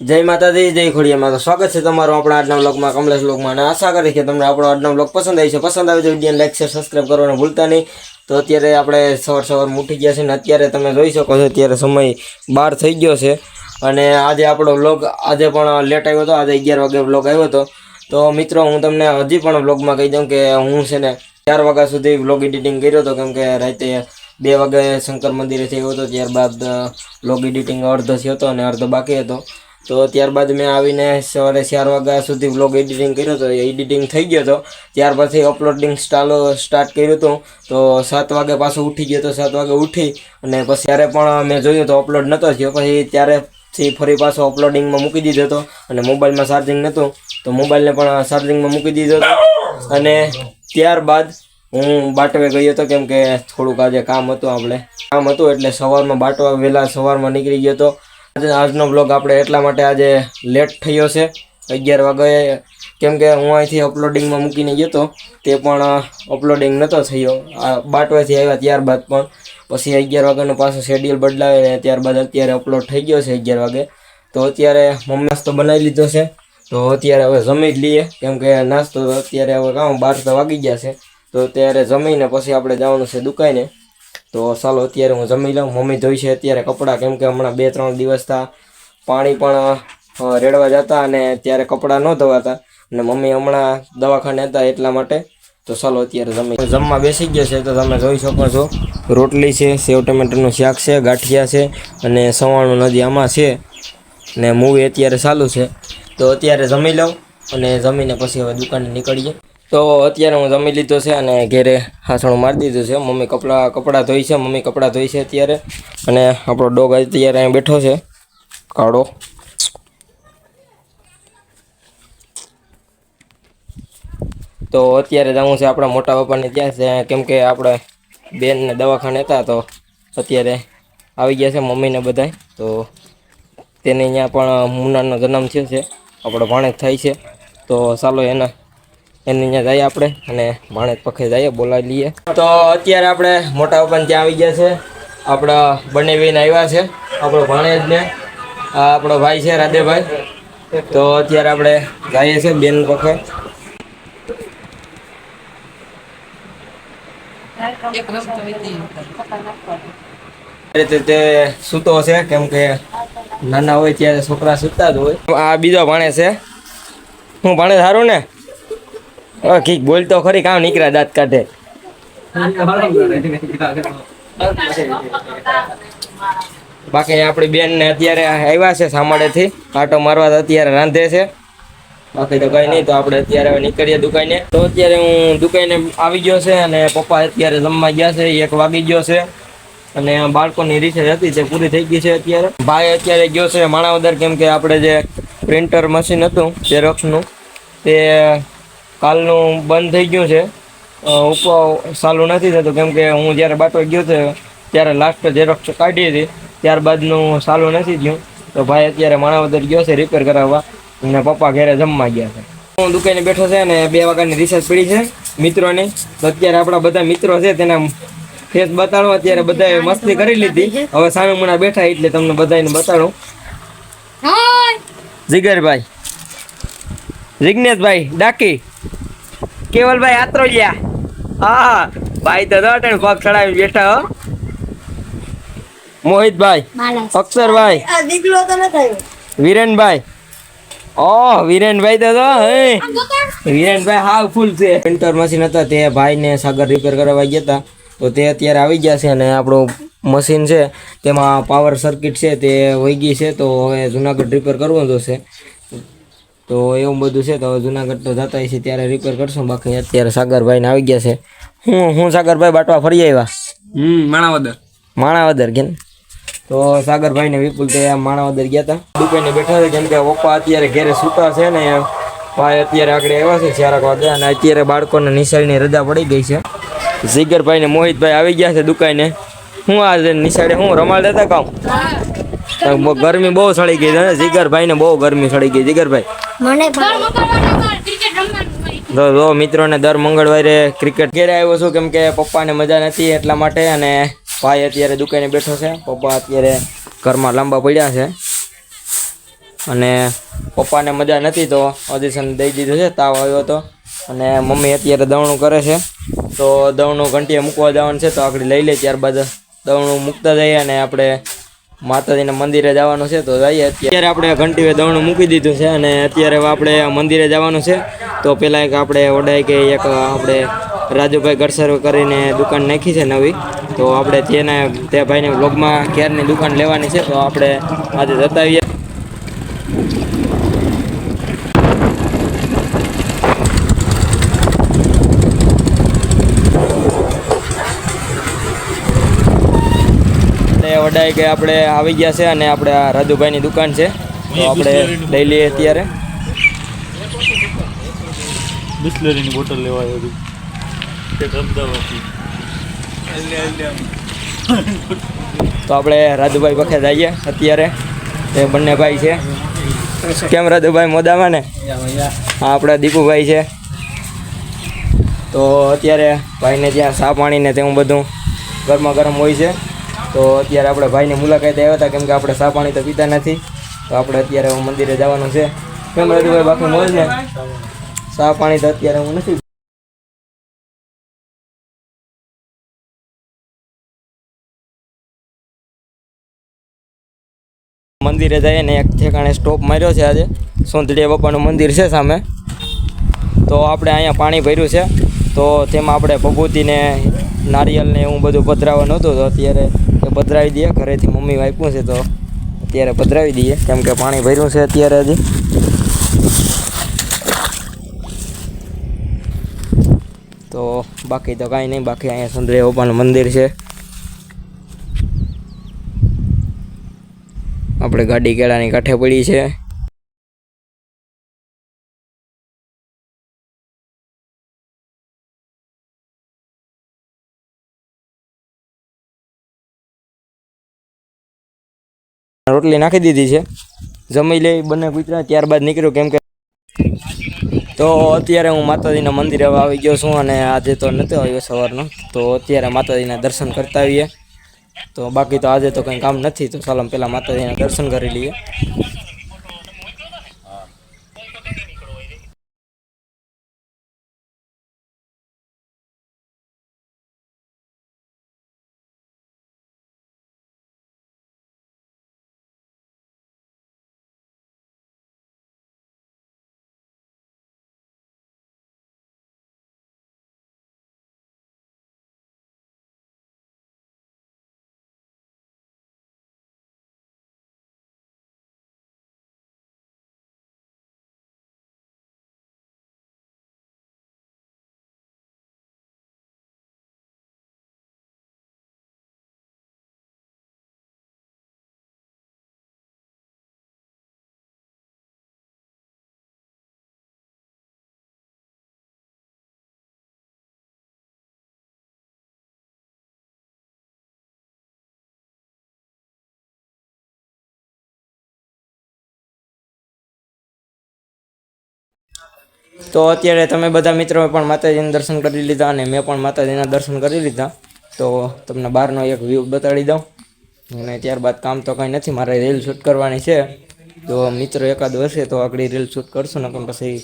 જય માતાજી, જય ખોડિયામાં. તો સ્વાગત છે તમારું આપણા આજના બ્લોગમાં કમલેશ બ્લોગમાં અને આશા કરીએ કે તમને આપણો આજનો બ્લોગ પસંદ આવી છે. પસંદ આવે તો વીડિયો લાઈક શેર સબસ્ક્રાઈબ કરવાનું ભૂલતા નહીં. તો અત્યારે આપણે સવાર સવાર ઉઠી ગયા છે ને અત્યારે તમે જોઈ શકો છો, અત્યારે સમય બાર થઈ ગયો છે. અને આજે આપણો બ્લોગ આજે પણ લેટ આવ્યો હતો, આજે અગિયાર વાગે બ્લોગ આવ્યો હતો. તો મિત્રો, હું તમને હજી પણ બ્લોગમાં કહી દઉં કે હું છે ને ચાર વાગ્યા સુધી બ્લોગ એડિટિંગ કર્યો હતો. કેમ કે રાતે બે વાગે શંકર મંદિરે થયો હતો, ત્યારબાદ બ્લોગ એડિટિંગ અડધો થયો હતો અને અડધો બાકી હતો. તો ત્યારબાદ મેં આવીને સવારે ચાર વાગ્યા સુધી બ્લોગ એડિટિંગ કર્યો હતો એડિટિંગ થઈ ગયો હતો ત્યાર પછી અપલોડિંગ સ્ટાલો સ્ટાર્ટ કર્યું હતું. તો સાત વાગે પાછું ઉઠી ગયો તો સાત વાગે ઉઠી અને પછી ત્યારે પણ મેં જોયું તો અપલોડ નહોતો થયો. પછી ત્યારેથી ફરી પાછો અપલોડિંગમાં મૂકી દીધો હતો અને મોબાઈલમાં ચાર્જિંગ નહોતું તો મોબાઈલને પણ ચાર્જિંગમાં મૂકી દીધો હતો. અને ત્યારબાદ હું બાટવે ગયો હતો કેમ કે થોડુંક આજે કામ હતું આપણે. કામ હતું એટલે સવારમાં બાટવા, વહેલા સવારમાં નીકળી ગયો હતો. આજનો બ્લોગ આપણે એટલા માટે આજે લેટ થયો છે. અગિયાર વાગે, કેમ કે હું અહીંથી અપલોડિંગમાં મૂકીને ગયો હતો તે પણ અપલોડિંગ નહોતો થયો. આ બાટવાથી આવ્યા ત્યારબાદ પણ. પછી અગિયાર વાગ્યાનો પાછો શેડ્યુલ બદલાવે ત્યારબાદ અત્યારે અપલોડ થઈ ગયો છે અગિયાર વાગે. તો અત્યારે મમ્મી નાસ્તો બનાવી લીધો છે. તો અત્યારે હવે જમી જ લઈએ. કેમ કે નાસ્તો તો અત્યારે હવે કામ બાર તો વાગી ગયા છે. તો ત્યારે જમીને પછી આપણે જવાનું છે દુકાને. તો ચાલો, અત્યારે હું જમી લઉં. મમ્મી ધોઈ છે અત્યારે કપડાં. કેમ કે હમણાં બે, ત્રણ દિવસ થા. પાણી પણ રેડવા જતા અને ત્યારે કપડાં ન ધોવાતા. અને મમ્મી હમણાં દવાખાને હતા એટલા માટે. તો ચાલો, અત્યારે જમી જમવા બેસી ગયા છે, તો તમે જોઈ શકો છો. રોટલી છે, સેવ ટમેટરનું શાક છે, ગાંઠિયા છે અને સવાણું નદી આમાં છે. ને મૂવી અત્યારે ચાલુ છે. તો અત્યારે જમી લઉં અને જમીને પછી હવે દુકાને નીકળીએ. તો અત્યારે હું જમી લીધો છે અને ઘેરે હાસણું મારી દીધું છે. મમ્મી કપડાં કપડાં ધોઈ છે, મમ્મી કપડાં ધોઈ છે અત્યારે. અને આપણો ડોગ અત્યારે અહીં બેઠો છે, કાળો. તો અત્યારે જવું છે આપણા મોટા પપ્પાને ત્યાં છે. કેમ કે આપણે બેનને દવાખાને હતા તો અત્યારે આવી ગયા છે મમ્મીને બધાય. તો તેને અહીંયા પણ મુન્નાનો જન્મ થયો છે. આપણો ભાણેક થાય છે. તો ચાલો એના એને ત્યાં જઈએ આપણે અને ભાણેજ પખે જઈએ, બોલાવી લઈએ. તો અત્યારે આપણે મોટા પપ્પાને ત્યાં આવી ગયા છે. આપણા બંને બેન આવ્યા છે, આપણો ભાણેજને આપણો ભાઈ છે, રાધેભાઈ. તો અત્યારે આપણે જઈએ છીએ બેન પખે. સૂતો છે, કેમ કે નાના હોય ત્યારે છોકરા સૂતા જ હોય. આ બીજો ભાણે છે. હું ભાણે સારું ને? હવે કીક બોલતો ખરી કામ નીકળ્યા દાંત કાઢે? બાકી આપણી બેન ને અત્યારે આવ્યા છે સામાડેથી આટો મારવા તો અત્યારે રાંધે છે. બાકી તો કઈ નહીં, તો આપણે અત્યારે હવે નીકળીએ દુકાને. તો અત્યારે હું દુકાને આવી ગયો છે અને પપ્પા અત્યારે જમવા ગયા છે, એક વાગી ગયો છે. અને બાળકોની રિસર્ચ હતી, તે પૂરી થઈ ગઈ છે અત્યારે. ભાઈ અત્યારે ગયો છે માણાવદર, કેમ કે આપણે જે પ્રિન્ટર મશીન હતું ઝેરોક્સનું તે કાલનું બંધ થઈ ગયું છે. અ, સારું ચાલુ નથી થતું કેમ કે હું જ્યારે બાટો ગયો હતો ત્યારે લાસ્ટ ઝેરોક્ષ કાઢી હતી. ત્યારબાદનું ચાલુ નથી થયું. તો ભાઈ અત્યારે માણાવદર ગયો છે રિપેર કરાવવા. અને પપ્પા ઘરે જમવા ગયા છે. હું દુકાને બેઠો છે અને બે વાગ્યાની રિસર્ચ પડી છે મિત્રોની. તો અત્યારે આપણા બધા મિત્રો છે તેના ફેસ બતાડો. અત્યારે બધાએ મસ્તી કરી લીધી. હવે સામે મુણા બેઠા એટલે તમને બધાને બતાડું. જીગરભાઈ. જિગ્નેશભાઈ ડાકી. કેવલભાઈ આત્રોલિયા. હા ભાઈ તો દોટણ પગ ચડાવી બેઠા હો. મોહિતભાઈ અક્ષરભાઈ. વિરેનભાઈ. ઓહ વિરેનભાઈ તો તો હે. વિરેનભાઈ હાવ ફૂલ છે. પ્રિન્ટર મશીન હતા તે ભાઈને સાગર રિપેર કરવા ગયા હતા. તો તે અત્યારે આવી ગયા છે અને આપણું મશીન છે તેમાં પાવર સર્કિટ છે તે વહી ગઈ છે. તો હવે જુનાગઢ રિપેર કરવું જોશે તો એવું બધું છે તો હવે જુનાગઢ તો જતા છે ત્યારે રિપેર કરશું. બાકી અત્યારે સાગરભાઈને આવી ગયા છે. હું હું સાગરભાઈ બાટવા ફરી આવ્યા? હમ માણાવદર. માણાવદર કેમ? તો સાગરભાઈ ને વિપુલ તે માણાવદર ગયા હતા દુકાને બેઠા છે કેમ કે પપ્પા અત્યારે ઘરે સૂતા છે ને ભાઈ અત્યારે આગળ આવ્યા છે ચારક વાગે અને અત્યારે બાળકોને નિશાળની રજા પડી ગઈ છે. જીગરભાઈ ને મોહિતભાઈ આવી ગયા છે દુકાને. હું આજે નિશાળે હું રમાડ દેતા કામ? ગરમી બહુ સડી ગઈ છે ને જીગરભાઈ ને બહુ ગરમી સડી ગઈ જીગરભાઈ. તો જો મિત્રોને દર મંગળવારે ક્રિકેટ ઘેરે આવ્યો છું કેમ કે પપ્પાને મજા નથી એટલા માટે અને ભાઈ અત્યારે દુકાને બેઠો છે. પપ્પા અત્યારે ઘરમાં લાંબા પડ્યા છે. અને પપ્પાને મજા નથી તો ઓડિશન દઈ દીધું છે તાવ આવ્યો હતો. અને મમ્મી અત્યારે દવણું કરે છે. તો દવણું ઘંટીએ મૂકવા જવાનું છે તો આગળ લઈ લે ત્યારબાદ દવણું મૂકતા જઈએ અને આપણે માતાજીના મંદિરે જવાનું છે તો જઈએ. અત્યારે આપણે ઘંટીએ દવણું મૂકી દીધું છે અને અત્યારે આપણે મંદિરે જવાનું છે. તો પહેલાં એક આપણે ઓડાય કે એક આપણે રાજુભાઈ ગરસર કરીને દુકાન નાખી છે નવી. તો આપણે તેને તે ભાઈને બ્લોગમાં ક્યારની દુકાન લેવાની છે તો આપણે આજે જતા વડાઈ કે આપણે આવી ગયા છે અને આપણે આ રાજુભાઈની દુકાન છે. તો આપણે લઈ લઈએ અત્યારે. બિસ્લરીની બોટલ લેવા આવ્યો છું તે આપણે રાજુભાઈ પાસે જઈએ અત્યારે. એ બંને ભાઈ છે. કેમ રાજુભાઈ મોદામાં ને? હા આપણા દીપુભાઈ છે. તો અત્યારે ભાઈને ત્યાં સાફ પાણી ને તેવું બધું ગરમા ગરમ હોય છે. તો અત્યારે આપણે ભાઈની મુલાકાતે આવ્યા હતા, કેમ કે આપણે સા પાણી તો પીતા નથી. તો આપણે અત્યારે મંદિરે જવાનું છે. કેમ રાજુભાઈ, બાકી મોજ ને? સા પાણી તો અત્યારે હું નથી મંદિરે જઈએ ને એક ઠેકાણે સ્ટોપ માર્યો છે આજે. સોંદડીયા બાપાનું મંદિર છે સામે. તો આપણે અહીંયા પાણી ભર્યું છે. તો તેમાં આપણે ભભૂતિને નારિયેલને એવું બધું પધરાવવાનું હતું. તો અત્યારે પધરાવી દઈએ ઘરેથી મમ્મી આપ્યું છે તો અત્યારે પધરાવી દઈએ. કેમ કે પાણી ભર્યું છે અત્યારે હજી. તો બાકી તો કાંઈ નહીં, બાકી અહીંયા સુંદરે બાપાનું મંદિર છે. આપણે ગાડી કેળાની કાંઠે પડી છે. રોટલી નાખી દીધી છે. જમી લઈ બંને કૂતરા ત્યારબાદ નીકળ્યું કેમ કે તો અત્યારે હું માતાજીના મંદિરે આવી ગયો છું અને આજે તો નહોતો આવ્યો સવારનો. તો અત્યારે માતાજીના દર્શન કરતા આવીએ. તો બાકી તો આજે તો કંઈ કામ નથી, તો ચાલો પહેલાં માતાજીના દર્શન કરી લઈએ. તો અત્યારે તમે બધા મિત્રોએ પણ માતાજીના દર્શન કરી લીધા અને મેં પણ માતાજીના દર્શન કરી લીધા. તો તમને બહારનો એક વ્યૂ બતાડી દઉં. અને ત્યારબાદ કામ તો કંઈ નથી, મારે રીલ શૂટ કરવાની છે. તો મિત્રો એકાદ વર્ષે તો આગળ રીલ શૂટ કરશું ને પછી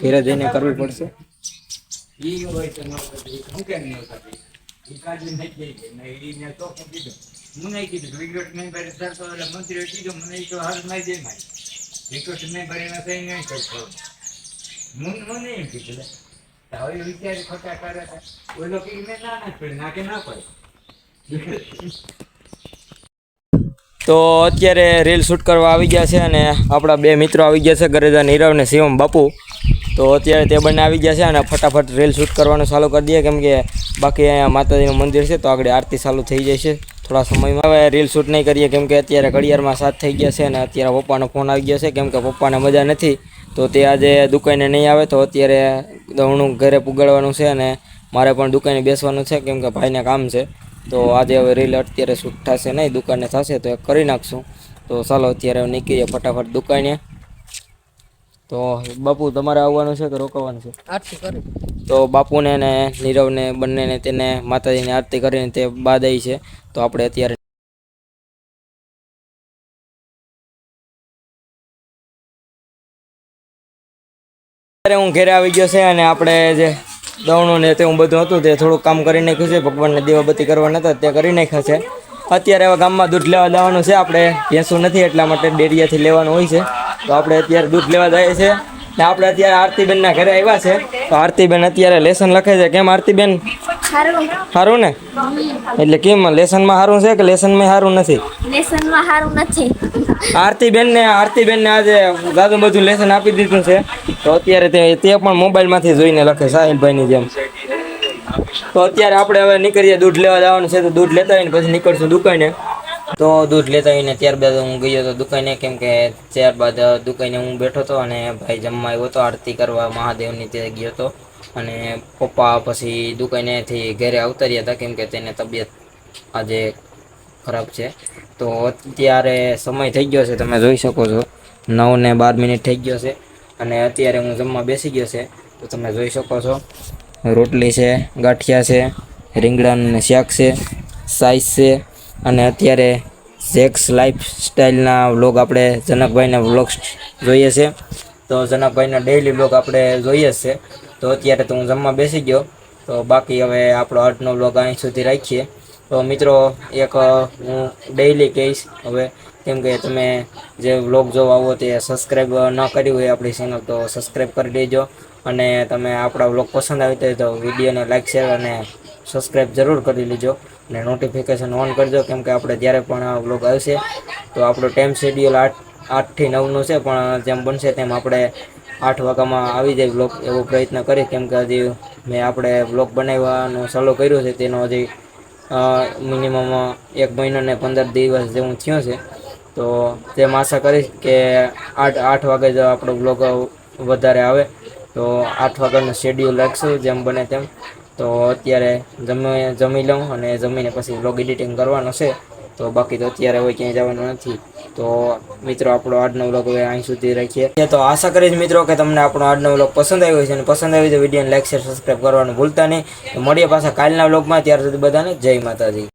ધીરે જઈને કરવી પડશે. કીધું નહીં ભરે નહીં કરતો મને એમ કીધું હવે વિચાર ખોટા કરે ઓલો કે ના ના પડે ના કે ના પડે તો અત્યારે રીલ શૂટ કરવા આવી ગયા છે અને આપણા બે મિત્રો આવી ગયા છે ગરેજા, નીરવ ને શિવમ બાપુ. તો અત્યારે તે બંને આવી ગયા છે અને ફટાફટ રીલ શૂટ કરવાનું ચાલુ કરી દઈએ, કેમ કે બાકી અહીંયા માતાજીનું મંદિર છે, તો આગળ આરતી ચાલુ થઈ જશે. થોડા સમયમાં હવે રીલ શૂટ નહીં કરીએ, કેમ કે અત્યારે ઘડિયાળમાં સાત થઈ ગયા છે અને અત્યારે પપ્પાનો ફોન આવી ગયો છે, કેમ કે પપ્પાને મજા નથી. તો તે આજે દુકાને નહીં આવે, તો અત્યારે દવણું ઘરે પુગાડવાનું છે અને મારે પણ દુકાને બેસવાનું છે, કેમ કે ભાઈને કામ છે. તો આજે હવે રીલ અત્યારે શૂટ થશે નહીં, દુકાને થશે, તો એ કરી નાખશું. તો ચાલો અત્યારે નીકળીએ ફટાફટ દુકાને. તો બાપુ, તમારે આવવાનું છે કે રોકાવાનું છે? આઠથી કરી. તો બાપુને ને નીરવને બંનેને તેને માતાજીની આરતી કરીને તે બાદાઈ છે. તો આપણે અત્યારે અત્યારે હું ઘેરે આવી ગયો છે અને આપણે જે દવણું ને તે હું બધું હતું તે થોડુંક કામ કરી નાખ્યું છે. ભગવાનને દીવાબત્તી કરવાના હતા તે કરી નાખ્યા છે. અત્યારે હવે ગામમાં દૂધ લેવા જવાનું છે. આપણે ભેંસું નથી એટલા માટે ડેરિયાથી લેવાનું હોય છે. તો આપણે અત્યારે દૂધ લેવા જઈએ છીએ. ને આપણે અત્યારે આરતીબેનના ઘરે આવ્યા છે. તો આરતીબેન અત્યારે લેસન લખે છે. કેમ આરતીબેન? સારું ને? એટલે કેમ? લેસનમાં સારું છે કે લેસનમાં સારું નથી? લેસનમાં સારું નથી. આરતીબેન ને આરતીબેન ને આજે દાદુ બધું લેસન આપી દીધું છે. તો અત્યારે તે તે પણ મોબાઈલમાંથી જોઈને લખે સાહિલભાઈની જેમ. તો અત્યારે આપણે હવે નીકળીએ દૂધ લેવા જવાનું છે તો દૂધ લેતા આવીને પછી નીકળશું દુકાને. તો દૂધ લેતા આવીને ત્યારબાદ હું ગયો હતો દુકાને કેમ કે ત્યારબાદ દુકાને હું બેઠો હતો અને ભાઈ જમવા આવ્યો હતો, આરતી કરવા મહાદેવની ત્યાં ગયો હતો. અને પપ્પા પછી દુકાનેથી ઘરે અવતર્યા હતા, કેમ કે તેને તબિયત આજે ખરાબ છે. તો અત્યારે સમય થઈ ગયો છે, તમે જોઈ શકો છો. નવ ને બાર મિનિટ થઈ ગયો છે અને અત્યારે હું જમવા બેસી ગયો છે. તો તમે જોઈ શકો છો. રોટલી છે, ગાંઠિયા છે રીંગણાનું શાક છે સાઈઝ છે અને અત્યારે જેક્સ લાઈફ સ્ટાઈલના વ્લોગ આપણે જનકભાઈના વ્લોગ્સ જોઈએ છે. તો જનકભાઈના ડેઇલી વ્લોગ આપણે જોઈએ છે. તો અત્યારે તો હું જમવા બેસી ગયો. તો બાકી હવે આપણો આર્ટનો વ્લોગ અહીં સુધી રાખીએ. તો મિત્રો, એક હું ડેઈલી કહીશ. હવે કેમ કે તમે જે વ્લોગ જોવા આવો તે સબસ્ક્રાઈબ ન કરી હોય આપણી ચેનલ તો સબસ્ક્રાઈબ કરી દેજો. અને તમે આપણા વ્લોગ પસંદ આવી તો વિડીયોને લાઈક શેર અને સબસ્ક્રાઈબ જરૂર કરી લેજો. અને નોટિફિકેશન ઓન કરજો, કેમ કે આપણે જ્યારે પણ આ વ્લોગ આવશે, તો આપણો ટાઈમ શેડ્યુલ આઠ, આઠથી નવનું છે, પણ જેમ બનશે તેમ આપણે આઠ વાગ્યામાં આવી જાય વ્લોગ એવો પ્રયત્ન કરી કેમ કે હજી મેં આપણે વ્લોગ બનાવવાનું સલો કર્યું છે, તેનો હજી મિનિમમ એક મહિનો ને પંદર દિવસ જેવું થયું છે. તો તેમ આશા કરીશ કે આઠ આઠ વાગે જો આપણો બ્લોગ વધારે આવે. તો આઠ વાગ્યાનું શેડ્યુલ રાખશું, જેમ બને તેમ. તો અત્યારે જમી જમી લઉં અને જમીને પછી વ્લોગ એડિટિંગ કરવાનો છે. તો બાકી તો અત્યારે હોય ક્યાંય જવાનું નથી. તો મિત્રો, આપણો આજનો વ્લોગ હવે અહીં સુધી રાખીએ. તો આશા કરીશ મિત્રો કે તમને આપણો આજનો વ્લોગ પસંદ આવ્યો છે અને પસંદ આવ્યો તો વિડીયોને લાઈક શેર સબસ્ક્રાઈબ કરવાનું ભૂલતા નહીં. મળીએ પાછા કાલના વ્લોગમાં ત્યાર સુધી બધાને જય માતાજી.